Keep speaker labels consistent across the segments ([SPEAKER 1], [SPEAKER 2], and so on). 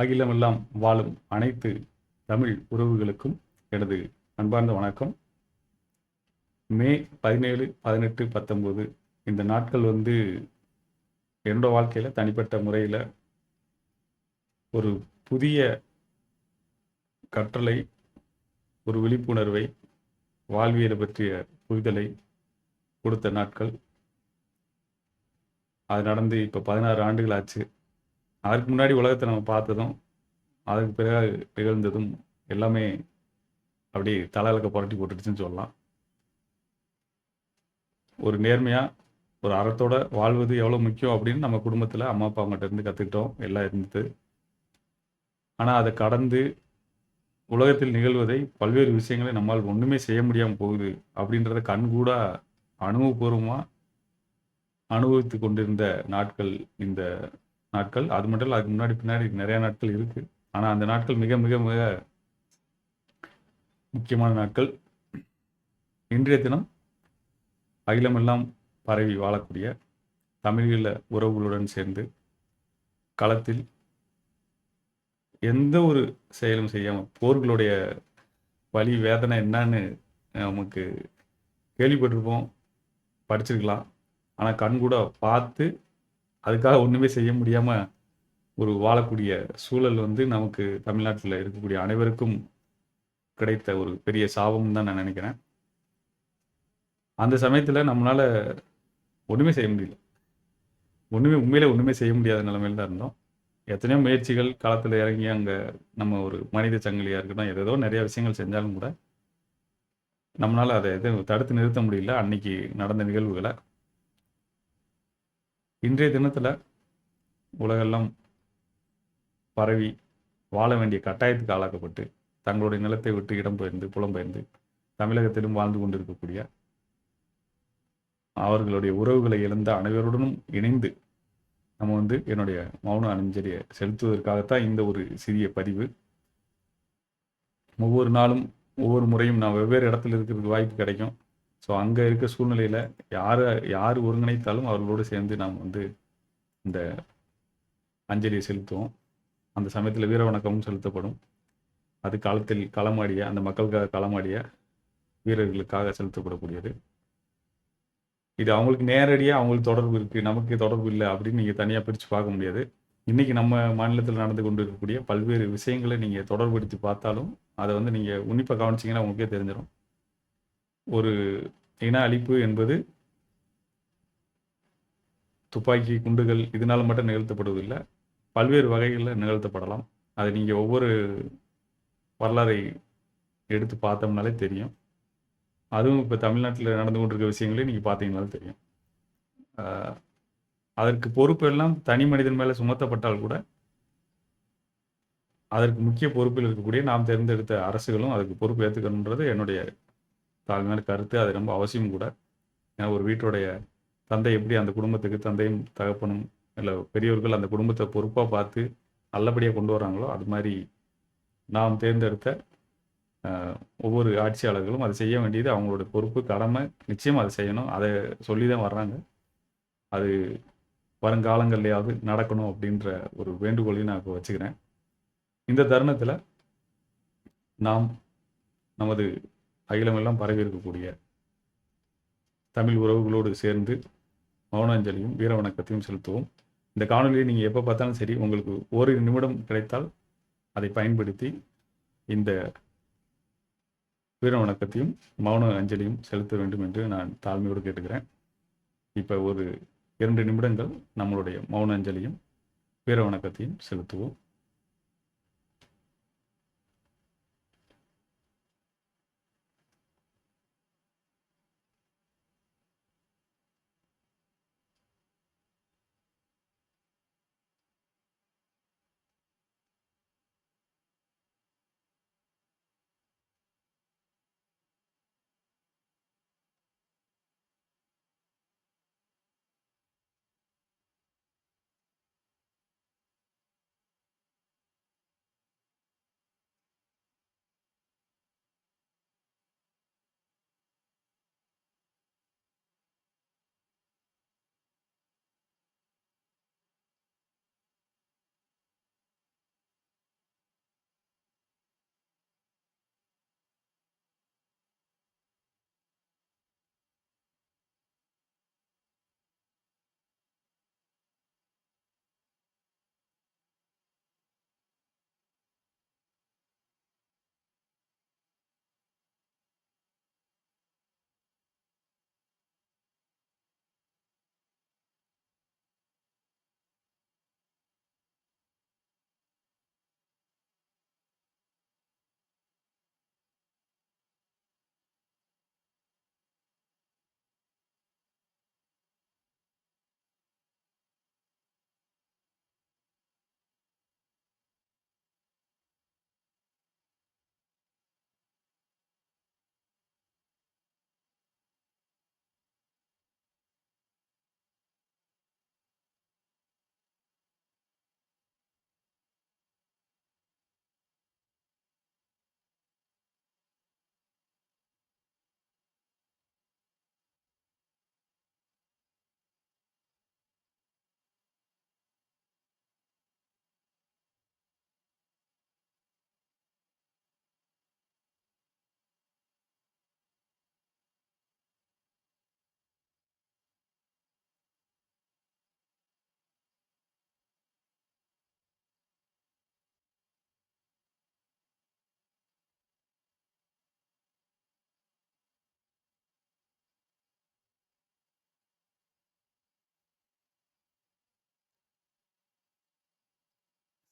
[SPEAKER 1] அகிலமெல்லாம் வாழும் அனைத்து தமிழ் உறவுகளுக்கும் எனது அன்பார்ந்த வணக்கம். மே பதினேழு பதினெட்டு பத்தொம்போது இந்த நாட்கள் வந்து என்னோட வாழ்க்கையில் தனிப்பட்ட முறையில் ஒரு புதிய கற்றலை ஒரு விழிப்புணர்வை வாழ்வியலை பற்றிய புரிதலை கொடுத்த நாட்கள். அது நடந்து இப்போ பதினாறு ஆண்டுகள் ஆச்சு. அதற்கு முன்னாடி உலகத்தை நம்ம பார்த்ததும் அதுக்கு பிறகு நிகழ்ந்ததும் எல்லாமே அப்படியே தலையிலக்க புரட்டி போட்டுடுச்சுன்னு சொல்லலாம். ஒரு நேர்மையாக ஒரு அறத்தோட வாழ்வது எவ்வளோ முக்கியம் அப்படின்னு நம்ம குடும்பத்தில் அம்மா அப்பா அவங்ககிட்ட இருந்து கற்றுக்கிட்டோம் எல்லாம் இருந்தது. ஆனால் அதை கடந்து உலகத்தில் நிகழ்வதை பல்வேறு விஷயங்களை நம்மால் ஒன்றுமே செய்ய முடியாமல் போகுது அப்படின்றத கண்கூட அனுபவபூர்வமாக அனுபவித்து கொண்டிருந்த நாட்கள் இந்த நாட்கள். அது மட்டும் இல்லை அதுக்கு முன்னாடி பின்னாடி நிறைய நாட்கள் இருக்குது ஆனால் அந்த நாட்கள் மிக மிக மிக முக்கியமான நாட்கள். இன்றைய தினம் அகிலமெல்லாம் பரவி வாழக்கூடிய தமிழீழ உறவுகளுடன் சேர்ந்து களத்தில் எந்த ஒரு செயலும் செய்யாமல் போர்களுடைய வழி வேதனை என்னன்னு நமக்கு கேள்விப்பட்டிருப்போம் படிச்சிருக்கலாம். ஆனால் கண்கூட பார்த்து அதுக்காக ஒன்றுமே செய்ய முடியாமல் ஒரு வாழக்கூடிய சூழல் வந்து நமக்கு தமிழ்நாட்டில் இருக்கக்கூடிய அனைவருக்கும் கிடைத்த ஒரு பெரிய சாபம் தான் நான் நினைக்கிறேன். அந்த சமயத்தில் நம்மளால் ஒன்றுமே செய்ய முடியல. ஒன்றுமே உண்மையிலே ஒன்றுமே செய்ய முடியாத நிலைமையில் தான் இருந்தோம். எத்தனையோ முயற்சிகள் காலத்தில் இறங்கி அங்கே நம்ம ஒரு மனித சங்கிலியாக இருக்கட்டும் ஏதேதோ நிறைய விஷயங்கள் செஞ்சாலும் கூட நம்மளால் அதை எதுவும் தடுத்து நிறுத்த முடியல. அன்னைக்கு நடந்த நிகழ்வுகளை இன்றைய தினத்தில் உலகெல்லாம் பரவி வாழ வேண்டிய கட்டாயத்துக்கு ஆளாக்கப்பட்டு தங்களுடைய நிலத்தை விட்டு இடம்பெயர்ந்து புலம்பெயர்ந்து தமிழகத்திலும் வாழ்ந்து கொண்டிருக்கக்கூடிய அவர்களுடைய உறவுகளை இழந்த அனைவருடனும் இணைந்து நம்ம வந்து என்னுடைய மௌன அணிஞ்சலியை செலுத்துவதற்காகத்தான் இந்த ஒரு சிறிய பதிவு. ஒவ்வொரு நாளும் ஒவ்வொரு முறையும் நான் வெவ்வேறு இடத்துல இருக்கிறதுக்கு வாய்ப்பு கிடைக்கும். ஸோ அங்கே இருக்க சூழ்நிலையில் யார் யார் ஒருங்கிணைத்தாலும் அவர்களோடு சேர்ந்து நாம் வந்து இந்த அஞ்சலியை செலுத்துவோம். அந்த சமயத்தில் வீர வணக்கமும் செலுத்தப்படும். அது காலத்தில் களமாடிய அந்த மக்களுக்காக களமாடிய வீரர்களுக்காக செலுத்தப்படக்கூடியது. இது அவங்களுக்கு நேரடியாக அவங்களுக்கு தொடர்பு இருக்குது நமக்கு தொடர்பு இல்லை அப்படின்னு நீங்கள் தனியாக பிரித்து பார்க்க முடியாது. இன்றைக்கி நம்ம மாநிலத்தில் நடந்து கொண்டு இருக்கக்கூடிய பல்வேறு விஷயங்களை நீங்கள் தொடர்புபடுத்தி பார்த்தாலும் அதை வந்து நீங்கள் உன்னிப்பாக கவனிச்சிங்கன்னா உங்களுக்கே தெரிஞ்சிடும் ஒரு இன அழிப்பு என்பது துப்பாக்கி குண்டுகள் இதனால் மட்டும் நிகழ்த்தப்படுவதில்லை. பல்வேறு வகைகளில் நிகழ்த்தப்படலாம். அதை நீங்கள் ஒவ்வொரு வரலாறை எடுத்து பார்த்தோம்னாலே தெரியும். அதுவும் இப்போ தமிழ்நாட்டில் நடந்து கொண்டிருக்க விஷயங்களே நீங்கள் பார்த்தீங்கனாலும் தெரியும். அதற்கு பொறுப்பு எல்லாம் தனி மனிதன் மேலே சுமத்தப்பட்டால் கூட அதற்கு முக்கிய பொறுப்பில் இருக்கக்கூடிய நாம் தேர்ந்தெடுத்த அரசுகளும் அதுக்கு பொறுப்பு ஏற்றுக்கணுன்றது என்னுடைய தாழ்மையான கருத்து அது ரொம்ப அவசியம் கூட. ஏன்னா ஒரு வீட்டுடைய தந்தை எப்படி அந்த குடும்பத்துக்கு தந்தையும் தகப்பனும் இல்லை பெரியவர்கள் அந்த குடும்பத்தை பொறுப்பாக பார்த்து நல்லபடியாக கொண்டு வராங்களோ அது மாதிரி நாம் தேர்ந்தெடுத்த ஒவ்வொரு ஆட்சியாளர்களும் அதை செய்ய வேண்டியது அவங்களோட பொறுப்பு கடமை. நிச்சயம் அதை செய்யணும். அதை சொல்லி தான் வர்றாங்க. அது வருங்காலங்கள்லையாவது நடக்கணும் அப்படின்ற ஒரு வேண்டுகோளையும் நான் இப்போ வச்சுக்கிறேன். இந்த தருணத்தில் நாம் நமது அகிலமெல்லாம் பரவி இருக்கக்கூடிய தமிழ் உறவுகளோடு சேர்ந்து மௌனாஞ்சலியும் வீர வணக்கத்தையும் செலுத்துவோம். இந்த காணொலியை நீங்கள் எப்போ பார்த்தாலும் சரி உங்களுக்கு ஒரு நிமிடம் கிடைத்தால் அதை பயன்படுத்தி இந்த வீர வணக்கத்தையும் மௌன அஞ்சலியும் செலுத்த வேண்டும் என்று நான் தாழ்மையோடு கேட்டுக்கிறேன். இப்போ ஒரு இரண்டு நிமிடங்கள் நம்மளுடைய மௌன அஞ்சலியும் வீர வணக்கத்தையும் செலுத்துவோம்.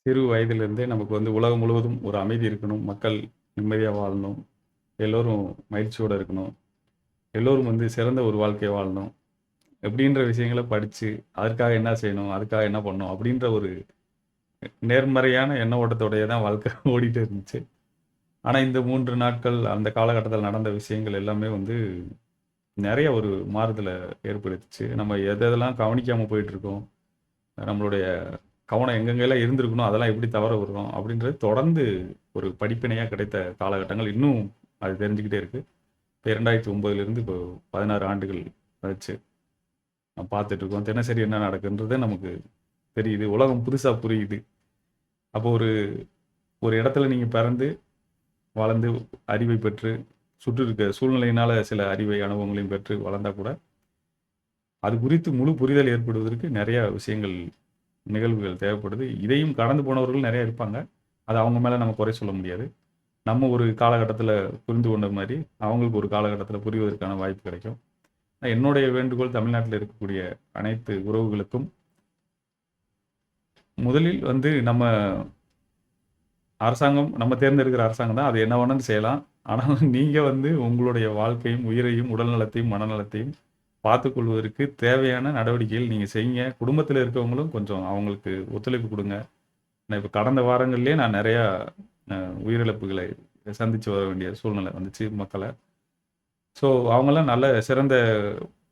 [SPEAKER 1] சிறு வயதிலிருந்தே நமக்கு வந்து உலகம் முழுவதும் ஒரு அமைதி இருக்கணும் மக்கள் நிம்மதியாக வாழணும் எல்லோரும் மகிழ்ச்சியோடு இருக்கணும் எல்லோரும் வந்து சிறந்த ஒரு வாழ்க்கையை வாழணும். எப்படின்ற விஷயங்களை படித்து அதற்காக என்ன செய்யணும் அதுக்காக என்ன பண்ணணும் அப்படின்ற ஒரு நேர்மறையான எண்ண ஓட்டத்தோடைய தான் வாழ்க்கை ஓடிட்டு இருந்துச்சு. ஆனால் இந்த மூன்று நாட்கள் அந்த காலகட்டத்தில் நடந்த விஷயங்கள் எல்லாமே வந்து நிறைய ஒரு மாறுதலை ஏற்படுத்துச்சு. நம்ம எதெல்லாம் கவனிக்காமல் போயிட்டுருக்கோம் நம்மளுடைய கவனம் எங்கெங்கெல்லாம் இருந்திருக்கணும் அதெல்லாம் எப்படி தவற விடுறோம் அப்படின்றது தொடர்ந்து ஒரு படிப்பினையாக கிடைத்த காலகட்டங்கள். இன்னும் அது தெரிஞ்சுக்கிட்டே இருக்குது இப்போ இரண்டாயிரத்தி ஒம்பதுலேருந்து இப்போ பதினாறு ஆண்டுகள் ஆச்சு. நம்ம பார்த்துட்டு இருக்கோம். தினசரி என்ன நடக்குன்றது நமக்கு தெரியுது. உலகம் புதுசாக புரியுது. அப்போ ஒரு ஒரு இடத்துல நீங்கள் பிறந்து வளர்ந்து அறிவை பெற்று சுற்று இருக்க சூழ்நிலையினால் சில அறிவை அனுபவங்களையும் பெற்று வளர்ந்தா கூட அது குறித்து முழு புரிதல் ஏற்படுவதற்கு நிறையா விஷயங்கள் நிகழ்வுகள் தேவைப்படுது. இதையும் கடந்து போனவர்கள் நிறைய இருப்பாங்க. அது அவங்க மேலே நம்ம குறை சொல்ல முடியாது. நம்ம ஒரு காலகட்டத்தில் புரிந்து கொண்ட மாதிரி அவங்களுக்கு ஒரு காலகட்டத்தில் புரிவதற்கான வாய்ப்பு கிடைக்கும். என்னுடைய வேண்டுகோள் தமிழ்நாட்டில் இருக்கக்கூடிய அனைத்து உறவுகளுக்கும் முதலில் வந்து நம்ம அரசாங்கம் நம்ம தேர்ந்தெடுக்கிற அரசாங்கம் தான். அது என்ன வேணாலும் செய்யலாம். ஆனால் நீங்கள் வந்து உங்களுடைய வாழ்க்கையும் உயிரையும் உடல்நலத்தையும் மனநலத்தையும் பார்த்துக்கொள்வதற்கு தேவையான நடவடிக்கைகள் நீங்கள் செய்யுங்க. குடும்பத்தில் இருக்கவங்களும் கொஞ்சம் அவங்களுக்கு ஒத்துழைப்பு கொடுங்க. நான் இப்போ கடந்த வாரங்கள்லேயே நான் நிறையா உயிரிழப்புகளை சந்தித்து வர வேண்டிய சூழ்நிலை வந்துச்சு மக்களை ஸோ அவங்களாம் நல்ல சிறந்த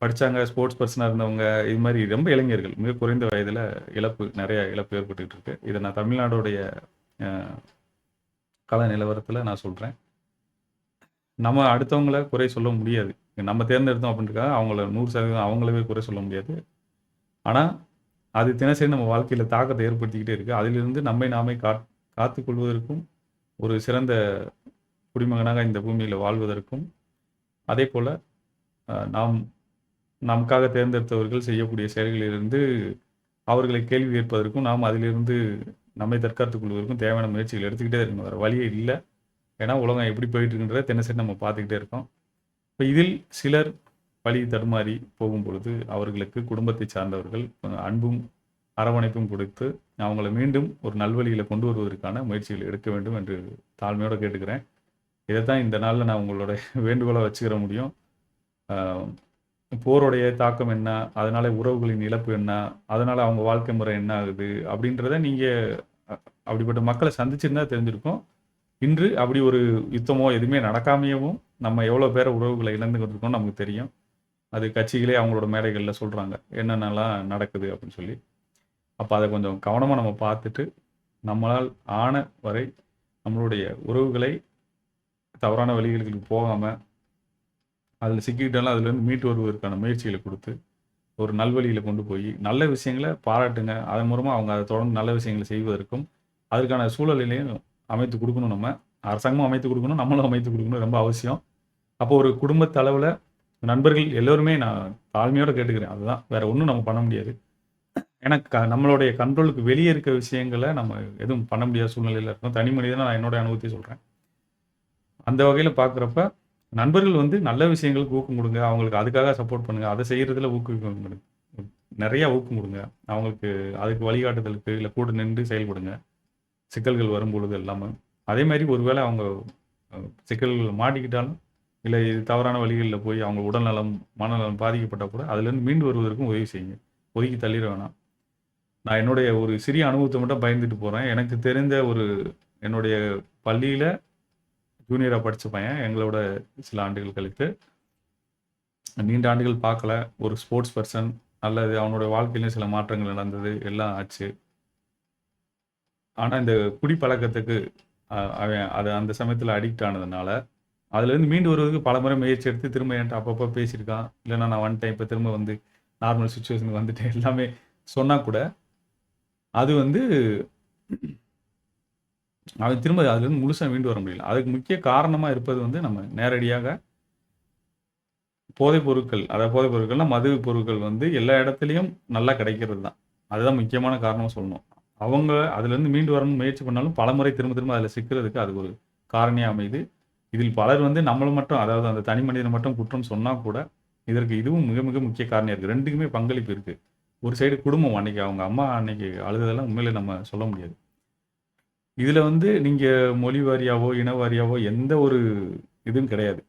[SPEAKER 1] படித்தாங்க ஸ்போர்ட்ஸ் பர்சனாக இருந்தவங்க இது மாதிரி ரொம்ப இளைஞர்கள் மிக குறைந்த வயதில் இழப்பு நிறைய இழப்பு ஏற்பட்டுக்கிட்டு இருக்கு. இதை நான் தமிழ்நாடுடைய கல நிலவரத்தில் நான் சொல்கிறேன் நம்ம அடுத்தவங்கள குறை சொல்ல முடியாது. நம்ம தேர்ந்தெடுத்தோம் அப்படின்றக்காக அவங்கள நூறு சதவீதம் அவங்களவே குறை சொல்ல முடியாது. ஆனால் அது தினசரி நம்ம வாழ்க்கையில் தாக்கத்தை ஏற்படுத்திக்கிட்டே இருக்குது அதிலிருந்து நம்மை நாமே கா காத்து கொள்வதற்கும் ஒரு சிறந்த குடிமகனாக இந்த பூமியில் வாழ்வதற்கும் அதே போல் நாம் நமக்காக தேர்ந்தெடுத்தவர்கள் செய்யக்கூடிய செயல்களிலிருந்து அவர்களை கேள்வி கேட்பதற்கும் நாம் அதிலிருந்து நம்மை தற்காத்துக் கொள்வதற்கும் தேவையான முயற்சிகள் எடுத்துக்கிட்டே இருக்கணும் வேறு வழியே இல்லை. ஏன்னா உலகம் எப்படி போயிட்டு இருக்குன்றத தினசரி நம்ம பார்த்துக்கிட்டே இருக்கோம். இப்போ இதில் சிலர் வழி தடுமாறி போகும் பொழுது அவர்களுக்கு குடும்பத்தை சார்ந்தவர்கள் அன்பும் அரவணைப்பும் கொடுத்து அவங்கள மீண்டும் ஒரு நல்வழியில் கொண்டு வருவதற்கான முயற்சிகள் எடுக்க வேண்டும் என்று தாழ்மையோடு கேட்டுக்கிறேன். இதை தான் இந்த நாளில் நான் உங்களோட வேண்டுகோளை வச்சுக்கிற முடியும். போருடைய தாக்கம் என்ன? அதனால் உறவுகளின் இழப்பு என்ன? அதனால் அவங்க வாழ்க்கை முறை என்ன ஆகுது? அப்படின்றத நீங்கள் அப்படிப்பட்ட மக்களை சந்திச்சிருந்தா தெரிஞ்சிருக்கும். இன்று அப்படி ஒரு யுத்தமோ எதுவுமே நடக்காமையவும் நம்ம எவ்வளோ பேரை உறவுகளை இழந்து இருக்கோம் நமக்கு தெரியும். அது கட்சிகளே அவங்களோட மேடைகளில் சொல்கிறாங்க என்னென்னலாம் நடக்குது அப்படின்னு சொல்லி. அப்போ அதை கொஞ்சம் கவனமாக நம்ம பார்த்துட்டு நம்மளால் ஆன வரை நம்மளுடைய உறவுகளை தவறான வழிகளுக்கு போகாமல் அதில் சிக்கிக்கிட்டாலும் அதுலேருந்து மீட்டு வருவதற்கான முயற்சிகளை கொடுத்து ஒரு நல்வழியில் கொண்டு போய் நல்ல விஷயங்களை பாராட்டுங்க. அதன் மூலமாக அவங்க அதை தொடர்ந்து நல்ல விஷயங்களை செய்வதற்கும் அதற்கான சூழலிலையும் அமைத்து கொடுக்கணும் நம்ம. அரசாங்கமும் அமைத்து கொடுக்கணும் நம்மளும் அமைத்து கொடுக்கணும் ரொம்ப அவசியம். அப்போ ஒரு குடும்பத்து அளவில் நண்பர்கள் எல்லோருமே நான் தாழ்மையோடு கேட்டுக்கிறேன். அதுதான். வேற ஒன்றும் நம்ம பண்ண முடியாது. ஏன்னா க நம்மளுடைய கண்ட்ரோலுக்கு வெளியே இருக்க விஷயங்களை நம்ம எதுவும் பண்ண முடியாத சூழ்நிலையில் இருக்கோம். தனி மனிதனை நான் என்னோட அனுபவத்தை சொல்கிறேன் அந்த வகையில் பார்க்குறப்ப நண்பர்கள் வந்து நல்ல விஷயங்களுக்கு ஊக்கம் கொடுங்க. அவங்களுக்கு அதுக்காக சப்போர்ட் பண்ணுங்கள் அதை செய்கிறதுல ஊக்குவிக்கம் நிறையா ஊக்கம் கொடுங்க. அவங்களுக்கு அதுக்கு வழிகாட்டுதலுக்கு இல்லை கூட நின்று செயல்படுங்க. சிக்கல்கள் வரும் பொழுது எல்லாமே. அதே மாதிரி ஒருவேளை அவங்க சிக்கல்கள் மாட்டிக்கிட்டாலும் இல்லை இது தவறான வழிகளில் போய் அவங்க உடல்நலம் மனநலம் பாதிக்கப்பட்டால் கூட அதுலேருந்து மீண்டு வருவதற்கும் உதவி செய்யுங்க. ஒதுக்கி தள்ளிட வேணாம். நான் என்னுடைய ஒரு சிறிய அனுபவத்தை மட்டும் பயந்துட்டு போகிறேன் எனக்கு தெரிந்த ஒரு என்னுடைய பள்ளியில் ஜூனியராக படித்த பையன் எங்களோட சில ஆண்டுகள் கழித்து நீண்ட ஆண்டுகள் பார்க்கல. ஒரு ஸ்போர்ட்ஸ் பர்சன் நல்லது அவனுடைய வாழ்க்கையிலும் சில மாற்றங்கள் நடந்தது எல்லாம் ஆச்சு. ஆனால் இந்த குடிப்பழக்கத்துக்கு அவன் அது அந்த சமயத்தில் அடிக்ட் ஆனதுனால அதுலேருந்து மீண்டு வருவதுக்கு பல முறை முயற்சி எடுத்து திரும்ப என்கிட்ட அப்பப்போ பேசியிருக்கான். இல்லைன்னா நான் வந்துட்டேன் இப்போ திரும்ப வந்து நார்மல் சுச்சுவேஷனுக்கு வந்துட்டேன். எல்லாமே சொன்னால் கூட அது வந்து அவன் திரும்ப அதுலேருந்து முழுசாக மீண்டு வர முடியல. அதுக்கு முக்கிய காரணமாக இருப்பது வந்து நம்ம நேரடியாக போதைப் பொருட்கள் அதாவது போதைப் பொருட்கள்னால் மது பொருட்கள் வந்து எல்லா இடத்துலையும் நல்லா கிடைக்கிறது தான். அதுதான் முக்கியமான காரணமாக சொல்லணும். அவங்க அதுலேருந்து மீண்டு வரணும்னு முயற்சி பண்ணாலும் பல முறை திரும்ப திரும்ப அதில் சிக்கிறதுக்கு அது ஒரு காரணியாக அமைது இதில் பலர் வந்து நம்மளை மட்டும் அதாவது அந்த தனி மனிதனை மட்டும் குற்றம் சொன்னால் கூட இதற்கு இதுவும் மிக மிக முக்கிய காரணியாக இருக்குது ரெண்டுக்குமே பங்களிப்பு இருக்குது ஒரு சைடு குடும்பம் அன்னைக்கு அவங்க அம்மா அன்னைக்கு அழுததெல்லாம் உண்மையில நம்ம சொல்ல முடியாது. இதில் வந்து நீங்கள் மொழி வாரியாவோ இன வாரியாவோ எந்த ஒரு இதுவும் கிடையாது.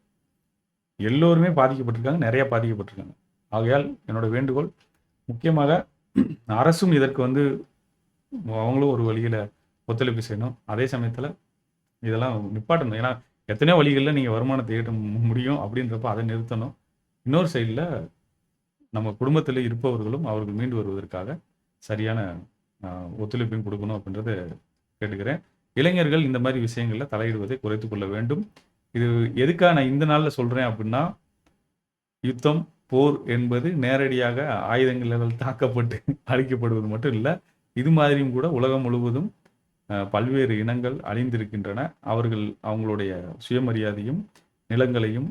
[SPEAKER 1] எல்லோருமே பாதிக்கப்பட்டிருக்காங்க நிறைய பாதிக்கப்பட்டிருக்காங்க. ஆகையால் என்னோட வேண்டுகோள் முக்கியமாக அரசும் இதற்கு வந்து அவங்களும் ஒரு வழியில் ஒத்துழைப்பு செய்யணும். அதே சமயத்தில் இதெல்லாம் நிப்பாட்டணும். ஏன்னா எத்தனையோ வழிகளில் நீங்கள் வருமானத்தை ஈட்ட முடியும் அப்படின்றப்ப அதை நிறுத்தணும். இன்னொரு சைடில் நம்ம குடும்பத்தில் இருப்பவர்களும் அவர்கள் மீண்டு வருவதற்காக சரியான ஒத்துழைப்பையும் கொடுக்கணும் அப்படின்றத கேட்டுக்கிறேன். இளைஞர்கள் இந்த மாதிரி விஷயங்களில் தலையிடுவதை குறைத்து கொள்ள வேண்டும். இது எதுக்காக நான் இந்த நாளில் சொல்கிறேன் அப்படின்னா யுத்தம் போர் என்பது நேரடியாக ஆயுதங்களால் தாக்கப்பட்டு அழிக்கப்படுவது மட்டும் இல்லை இது மாதிரியும் கூட உலகம் முழுவதும் பல்வேறு இனங்கள் அழிந்திருக்கின்றன. அவர்கள் அவங்களுடைய சுயமரியாதையும் நிலங்களையும்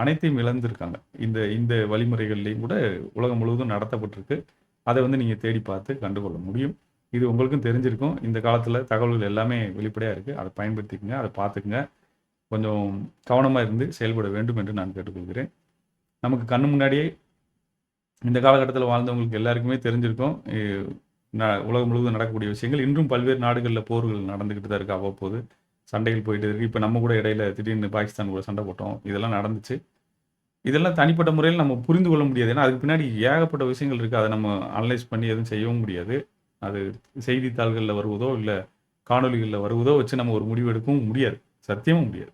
[SPEAKER 1] அனைத்தையும் இழந்திருக்காங்க. இந்த இந்த வழிமுறைகள்லையும் கூட உலகம் முழுவதும் நடத்தப்பட்டிருக்கு. அதை வந்து நீங்கள் தேடி பார்த்து கண்டுகொள்ள முடியும். இது உங்களுக்கும் தெரிஞ்சிருக்கும். இந்த காலத்தில் தகவல்கள் எல்லாமே வெளிப்படையாக இருக்குது அதை பயன்படுத்திக்கங்க அதை பார்த்துக்குங்க. கொஞ்சம் கவனமாக இருந்து செயல்பட வேண்டும் என்று நான் கேட்டுக்கொள்கிறேன். நமக்கு கண்ணு முன்னாடியே இந்த காலகட்டத்தில் வாழ்ந்தவங்களுக்கு எல்லாருக்குமே தெரிஞ்சிருக்கும். உலகம் முழுவதும் நடக்கக்கூடிய விஷயங்கள். இன்றும் பல்வேறு நாடுகளில் போர்கள் நடந்துக்கிட்டு தான் இருக்கு அவ்வப்போது. சண்டைகள் போயிட்டு இருக்கு. இப்போ நம்ம கூட இடையில திடீர்னு பாகிஸ்தான் கூட சண்டை போட்டோம். இதெல்லாம் நடந்துச்சு. இதெல்லாம் தனிப்பட்ட முறையில் நம்ம புரிந்து கொள்ள முடியாது. ஏன்னா அதுக்கு பின்னாடி ஏகப்பட்ட விஷயங்கள் இருக்குது அதை நம்ம அனலைஸ் பண்ணி எதுவும் செய்யவும் முடியாது. அது செய்தித்தாள்களில் வருவதோ இல்லை காணொலிகளில் வருவதோ வச்சு நம்ம ஒரு முடிவு எடுக்கவும் முடியாது. சத்தியமும் முடியாது.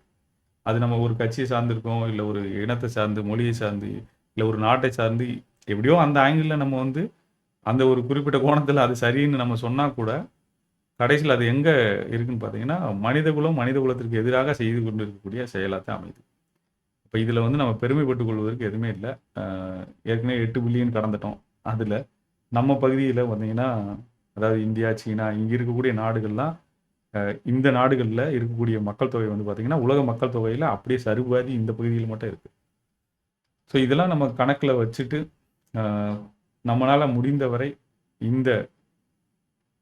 [SPEAKER 1] அது நம்ம ஒரு கட்சியை சார்ந்திருக்கோம் இல்லை ஒரு இனத்தை சார்ந்து மொழியை சார்ந்து இல்லை ஒரு நாட்டை சார்ந்து எப்படியோ அந்த ஆங்கிளில் நம்ம வந்து அந்த ஒரு குறிப்பிட்ட கோணத்தில் அது சரின்னு நம்ம சொன்னால் கூட கடைசியில் அது எங்கே இருக்குன்னு பார்த்தீங்கன்னா மனிதகுலம் மனித குலத்திற்கு எதிராக செய்து கொண்டு இருக்கக்கூடிய செயலாக தான் அமையுது இப்போ இதில் வந்து நம்ம பெருமைப்பட்டுக் கொள்வதற்கு எதுவுமே இல்லை. ஏற்கனவே எட்டு பில்லியன் கடந்துட்டோம். அதில் நம்ம பகுதியில் வந்தீங்கன்னா அதாவது இந்தியா சீனா இங்கே இருக்கக்கூடிய நாடுகள்லாம் இந்த நாடுகளில் இருக்கக்கூடிய மக்கள் தொகை வந்து பார்த்திங்கன்னா உலக மக்கள் தொகையில் அப்படியே சருபாதி இந்த பகுதியில் மட்டும் இருக்குது ஸோ இதெல்லாம் நம்ம கணக்கில் வச்சுட்டு நம்மளால் முடிந்தவரை இந்த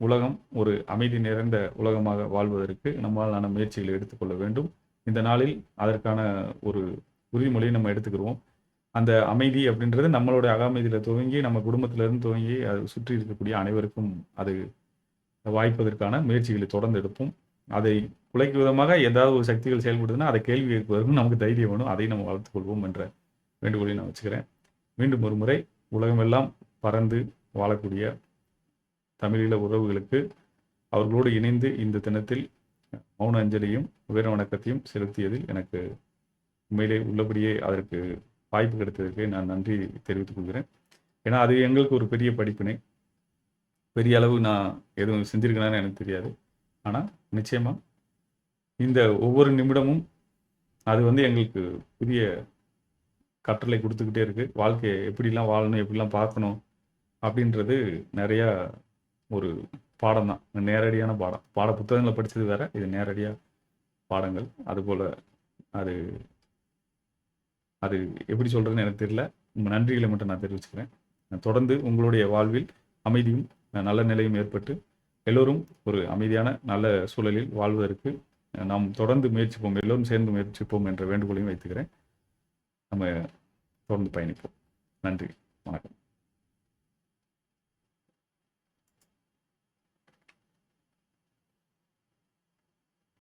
[SPEAKER 1] உலகம் ஒரு அமைதி நிறைந்த உலகமாக வாழ்வதற்கு நம்மளாலான முயற்சிகளை எடுத்துக்கொள்ள வேண்டும். இந்த நாளில் அதற்கான ஒரு உறுதிமொழியை நம்ம எடுத்துக்கிடுவோம் அந்த அமைதி அப்படின்றது நம்மளுடைய அகமைதியில் துவங்கி நம்ம குடும்பத்திலிருந்து துவங்கி அது சுற்றி இருக்கக்கூடிய அனைவருக்கும் அது வாய்ப்பதற்கான முயற்சிகளை தொடர்ந்து எடுப்போம். அதை குலைக்கும் விதமாக ஏதாவது ஒரு சக்திகள் செயல்படுதுன்னா அதை கேள்வி கேட்பதற்கும் நமக்கு தைரியம் வேணும். அதை நம்ம வளர்த்துக் கொள்வோம் என்ற வேண்டுகோளை நான் வச்சுக்கிறேன். மீண்டும் ஒரு முறை உலகமெல்லாம் பறந்து வாழக்கூடிய தமிழீழ உறவுகளுக்கு அவர்களோடு இணைந்து இந்த தினத்தில் மௌன அஞ்சலியும் உயர வணக்கத்தையும் செலுத்தியதில் எனக்கு உண்மையிலே உள்ளபடியே அதற்கு வாய்ப்பு கிடைத்ததற்கு நான் நன்றி தெரிவித்துக் கொள்கிறேன். ஏன்னா அது எங்களுக்கு ஒரு பெரிய படிப்பினை. பெரிய அளவு நான் எதுவும் செஞ்சிருக்கேனான்னு எனக்கு தெரியாது. ஆனால் நிச்சயமாக இந்த ஒவ்வொரு நிமிடமும் அது வந்து எங்களுக்கு புதிய கற்றலை கொடுத்துக்கிட்டே இருக்குது வாழ்க்கையை எப்படிலாம் வாழணும் எப்படிலாம் பார்க்கணும் அப்படின்றது நிறையா ஒரு பாடம் தான் நேரடியான பாடம். பாட புத்தகங்களை படித்தது வேற இது நேரடியாக பாடங்கள். அதுபோல் அது அது எப்படி சொல்கிறதுன்னு எனக்கு தெரியல. உங்கள் நன்றிகளை மட்டும் நான் தெரிவிச்சுக்கிறேன். தொடர்ந்து உங்களுடைய வாழ்வில் அமைதியும் நல்ல நிலையும் ஏற்பட்டு எல்லோரும் ஒரு அமைதியான நல்ல சூழலில் வாழ்வதற்கு நாம் தொடர்ந்து முயற்சிப்போம் எல்லோரும் சேர்ந்து முயற்சிப்போம் என்ற வேண்டுகோளையும் வைத்துக்கிறேன். நம்ம தொடர்ந்து பயணிப்போம். நன்றி. வணக்கம்.